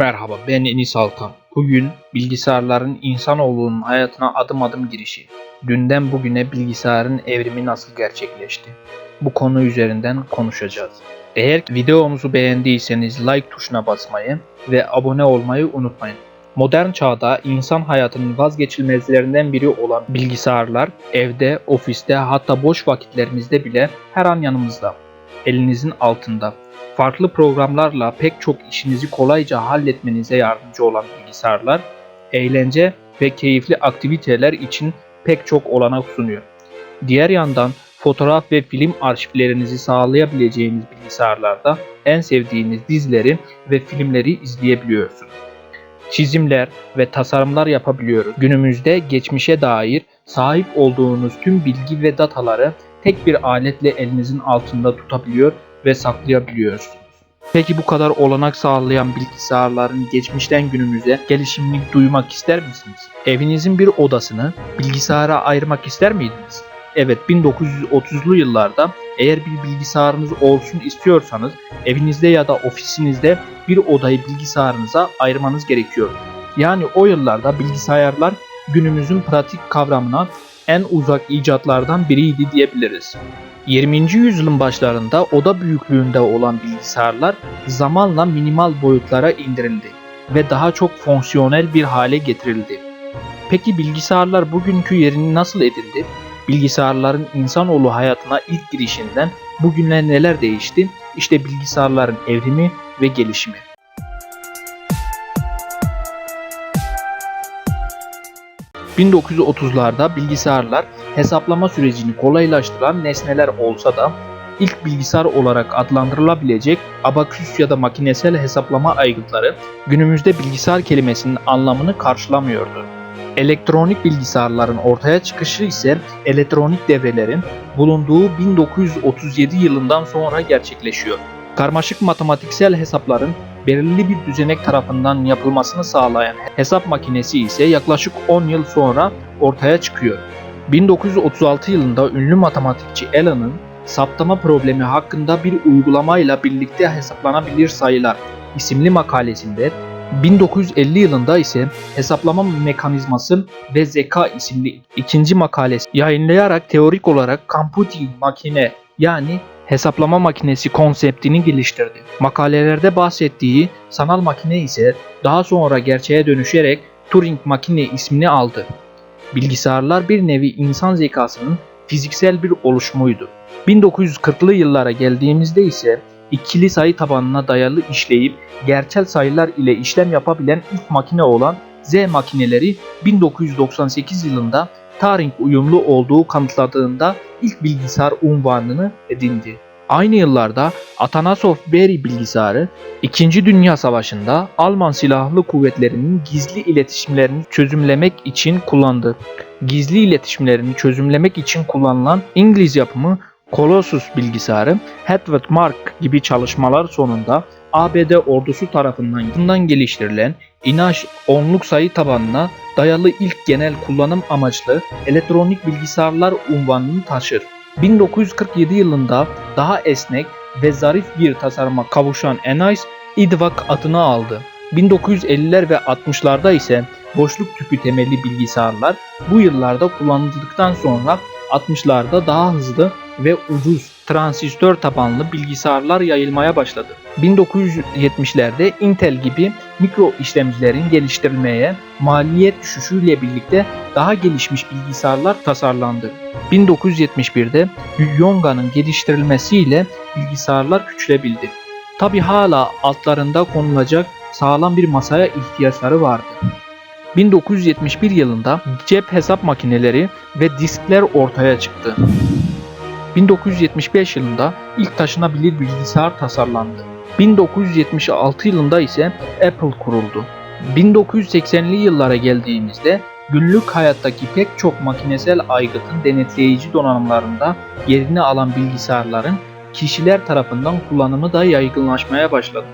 Merhaba ben Enis Altan. Bugün bilgisayarların insanoğlunun hayatına adım adım girişi. Dünden bugüne bilgisayarın evrimi nasıl gerçekleşti? Bu konu üzerinden konuşacağız. Eğer videomuzu beğendiyseniz like tuşuna basmayı ve abone olmayı unutmayın. Modern çağda insan hayatının vazgeçilmezlerinden biri olan bilgisayarlar evde, ofiste hatta boş vakitlerimizde bile her an yanımızda. Elinizin altında farklı programlarla pek çok işinizi kolayca halletmenize yardımcı olan bilgisayarlar, eğlence ve keyifli aktiviteler için pek çok olanak sunuyor. Diğer yandan fotoğraf ve film arşivlerinizi sağlayabileceğiniz bilgisayarlarda en sevdiğiniz dizileri ve filmleri izleyebiliyorsunuz. Çizimler ve tasarımlar yapabiliyoruz. Günümüzde geçmişe dair sahip olduğunuz tüm bilgi ve dataları tek bir aletle elinizin altında tutabiliyor ve saklayabiliyorsunuz. Peki bu kadar olanak sağlayan bilgisayarların geçmişten günümüze gelişimini duymak ister misiniz? Evinizin bir odasını bilgisayara ayırmak ister miydiniz? Evet 1930'lu yıllarda eğer bir bilgisayarınız olsun istiyorsanız evinizde ya da ofisinizde bir odayı bilgisayarınıza ayırmanız gerekiyor. Yani o yıllarda bilgisayarlar günümüzün pratik kavramına en uzak icatlardan biriydi diyebiliriz. 20. yüzyılın başlarında oda büyüklüğünde olan bilgisayarlar zamanla minimal boyutlara indirildi ve daha çok fonksiyonel bir hale getirildi. Peki bilgisayarlar bugünkü yerini nasıl edindi? Bilgisayarların insanoğlu hayatına ilk girişinden bugüne neler değişti? İşte bilgisayarların evrimi ve gelişimi. 1930'larda bilgisayarlar hesaplama sürecini kolaylaştıran nesneler olsa da ilk bilgisayar olarak adlandırılabilecek abaküs ya da makinesel hesaplama aygıtları günümüzde bilgisayar kelimesinin anlamını karşılamıyordu. Elektronik bilgisayarların ortaya çıkışı ise elektronik devrelerin bulunduğu 1937 yılından sonra gerçekleşiyor. Karmaşık matematiksel hesapların belirli bir düzenek tarafından yapılmasını sağlayan hesap makinesi ise yaklaşık 10 yıl sonra ortaya çıkıyor. 1936 yılında ünlü matematikçi Allen'ın saptama problemi hakkında bir uygulamayla birlikte hesaplanabilir sayılar isimli makalesinde 1950 yılında ise hesaplama mekanizması ve zeka isimli ikinci makalesi yayınlayarak teorik olarak computing makine yani hesaplama makinesi konseptini geliştirdi. Makalelerde bahsettiği sanal makine ise daha sonra gerçeğe dönüşerek Turing makine ismini aldı. Bilgisayarlar bir nevi insan zekasının fiziksel bir oluşumuydu. 1940'lı yıllara geldiğimizde ise ikili sayı tabanına dayalı işleyip gerçel sayılar ile işlem yapabilen ilk makine olan Z makineleri 1998 yılında Turing uyumlu olduğu kanıtladığında ilk bilgisayar unvanını edindi. Aynı yıllarda Atanasov Berry bilgisayarı 2. Dünya Savaşı'nda Alman silahlı kuvvetlerinin gizli iletişimlerini çözümlemek için kullandı. Gizli iletişimlerini çözümlemek için kullanılan İngiliz yapımı Colossus bilgisayarı Hedwig Mark gibi çalışmalar sonunda ABD ordusu tarafından geliştirilen İnaş onluk sayı tabanına dayalı ilk genel kullanım amaçlı elektronik bilgisayarlar unvanını taşır. 1947 yılında daha esnek ve zarif bir tasarıma kavuşan ENIAC IDVAC adını aldı. 1950'ler ve 60'larda ise boşluk tüpü temelli bilgisayarlar bu yıllarda kullanıldıktan sonra 60'larda daha hızlı ve ucuz transistör tabanlı bilgisayarlar yayılmaya başladı. 1970'lerde Intel gibi mikro işlemcilerin geliştirilmeye maliyet düşüşüyle birlikte daha gelişmiş bilgisayarlar tasarlandı. 1971'de Yonga'nın geliştirilmesiyle bilgisayarlar küçülebildi. Tabi hala altlarında konulacak sağlam bir masaya ihtiyaçları vardı. 1971 yılında cep hesap makineleri ve diskler ortaya çıktı. 1975 yılında ilk taşınabilir bilgisayar tasarlandı. 1976 yılında ise Apple kuruldu. 1980'li yıllara geldiğimizde günlük hayattaki pek çok makinesel aygıtın denetleyici donanımlarında yerini alan bilgisayarların kişiler tarafından kullanımı da yaygınlaşmaya başladı.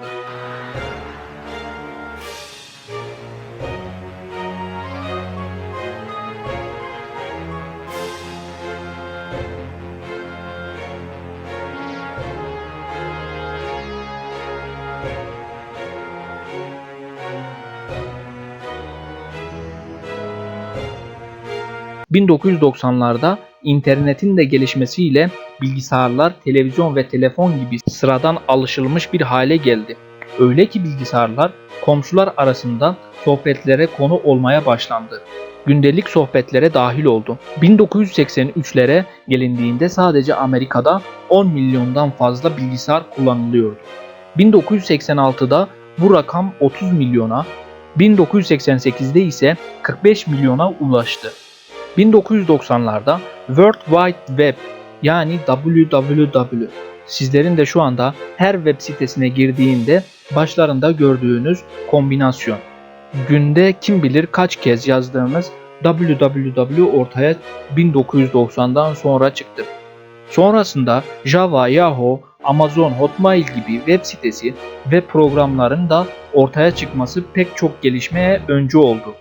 1990'larda internetin de gelişmesiyle bilgisayarlar, televizyon ve telefon gibi sıradan alışılmış bir hale geldi. Öyle ki bilgisayarlar komşular arasında sohbetlere konu olmaya başlandı. Gündelik sohbetlere dahil oldu. 1983'lere gelindiğinde sadece Amerika'da 10 milyondan fazla bilgisayar kullanılıyordu. 1986'da bu rakam 30 milyona, 1988'de ise 45 milyona ulaştı. 1990'larda World Wide Web yani WWW sizlerin de şu anda her web sitesine girdiğinde başlarında gördüğünüz kombinasyon. Günde kim bilir kaç kez yazdığımız www ortaya 1990'dan sonra çıktı. Sonrasında Java, Yahoo, Amazon, Hotmail gibi web sitesi ve programların da ortaya çıkması pek çok gelişmeye öncü oldu.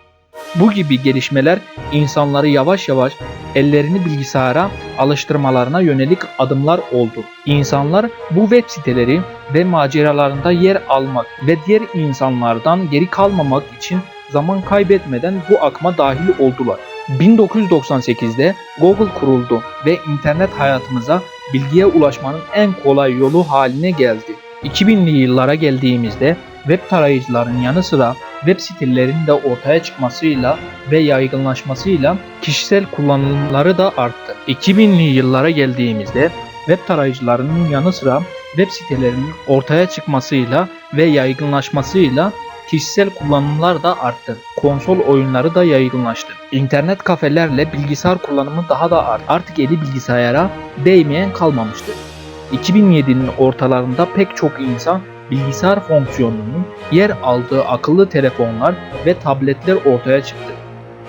Bu gibi gelişmeler insanları yavaş yavaş ellerini bilgisayara alıştırmalarına yönelik adımlar oldu. İnsanlar bu web siteleri ve maceralarında yer almak ve diğer insanlardan geri kalmamak için zaman kaybetmeden bu akma dahil oldular. 1998'de Google kuruldu ve internet hayatımıza bilgiye ulaşmanın en kolay yolu haline geldi. 2000'li yıllara geldiğimizde web tarayıcıların yanı sıra web sitelerinin de ortaya çıkmasıyla ve yaygınlaşmasıyla kişisel kullanımları da arttı. 2000'li yıllara geldiğimizde web tarayıcılarının yanı sıra web sitelerinin ortaya çıkmasıyla ve yaygınlaşmasıyla kişisel kullanımlar da arttı. Konsol oyunları da yaygınlaştı. İnternet kafelerle bilgisayar kullanımı daha da arttı. Artık eli bilgisayara değmeyen kalmamıştı. 2007'nin ortalarında pek çok insan bilgisayar fonksiyonunun yer aldığı akıllı telefonlar ve tabletler ortaya çıktı.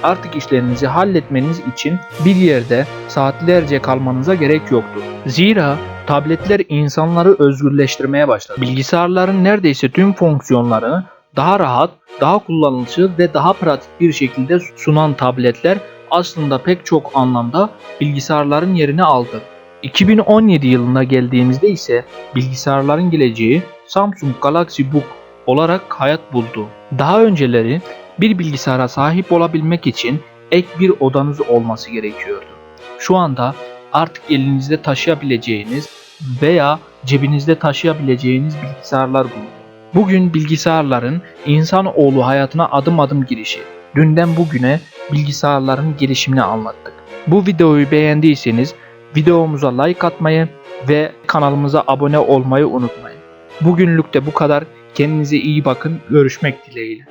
Artık işlerinizi halletmeniz için bir yerde saatlerce kalmanıza gerek yoktu. Zira tabletler insanları özgürleştirmeye başladı. Bilgisayarların neredeyse tüm fonksiyonlarını daha rahat, daha kullanışlı ve daha pratik bir şekilde sunan tabletler aslında pek çok anlamda bilgisayarların yerini aldı. 2017 yılına geldiğimizde ise bilgisayarların geleceği Samsung Galaxy Book olarak hayat buldu. Daha önceleri bir bilgisayara sahip olabilmek için ek bir odanız olması gerekiyordu. Şu anda artık elinizde taşıyabileceğiniz veya cebinizde taşıyabileceğiniz bilgisayarlar bulunuyor. Bugün bilgisayarların insanoğlu hayatına adım adım girişi. Dünden bugüne bilgisayarların gelişimini anlattık. Bu videoyu beğendiyseniz videomuza like atmayı ve kanalımıza abone olmayı unutmayın. Bugünlük de bu kadar. Kendinize iyi bakın. Görüşmek dileğiyle.